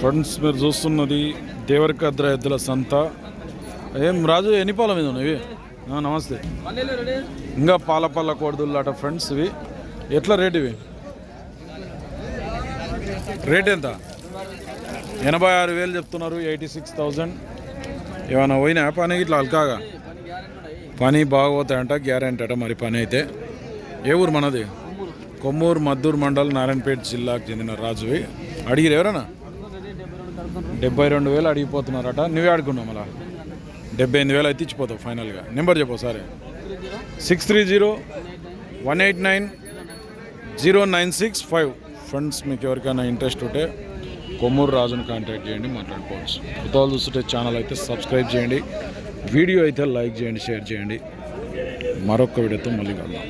Friends మీరు చూస్తున్నది దేవరకద్ర ఎద్దుల సంత. ఏం రాజు ఎన్ని పాల మీద ఉన్నాయి ఇవి? నమస్తే. ఇంకా పాల పాల కోడదుల్లాట ఫ్రెండ్స్ ఇవి. ఎట్లా రేట్ ఇవి? రేట్ ఎంత? ఎనభై ఆరు వేలు చెప్తున్నారు ఎయిటీ సిక్స్ థౌజండ్. ఏమైనా పోయినా పని ఇట్లా అల్కాగా? పని బాగోతాయంట గ్యారెంటీ అట మరి పని అయితే. ఏ ఊరు మనది? కొమ్మూరు మద్దూరు మండల్ నారాయణపేట జిల్లాకు చెందిన రాజువి. అడిగిరు ఎవరన్నా? డెబ్బై రెండు వేలు అడిగిపోతున్నారట. నువ్వే అడుగున్నావు మళ్ళా. డెబ్బై ఎనిమిది వేలు అయితే ఇచ్చిపోతావు ఫైనల్గా. నెంబర్ చెప్పు సరే six three zero one eight nine zero nine six five. Friends మీకు ఎవరికైనా ఇంట్రెస్ట్ ఉంటే కొమ్మూరు రాజును కాంటాక్ట్ చేయండి మాట్లాడుకోవచ్చు. కొత్త చూస్తుంటే ఛానల్ అయితే సబ్స్క్రైబ్ చేయండి. వీడియో అయితే లైక్ చేయండి షేర్ చేయండి. మరొక వీడియోతో మళ్ళీ కలుద్దాం.